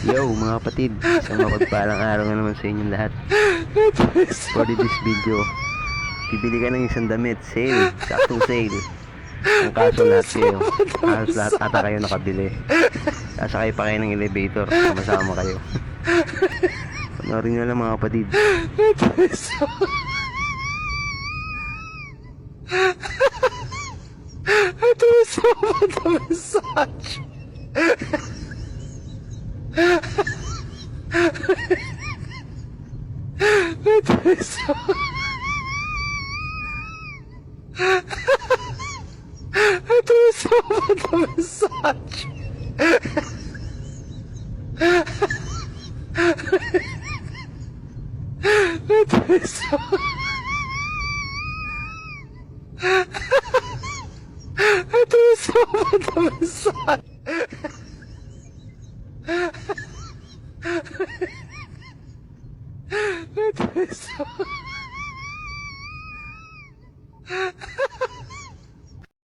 Yo mga kapatid, isang mapagpalang araw na naman sa inyong lahat. For this video, bibili ka ng isang damit, sale, saktong sale. Ang kaso lahat kayo, halos lahat ata kayo nakabili. Sasakay pa kayo ng elevator, sama kayo. Panoorin nyo lang mga kapatid. Ito yung sama na message. So I do so much the massage. I threw myself. I threw myself on the massage. 왜됐어?@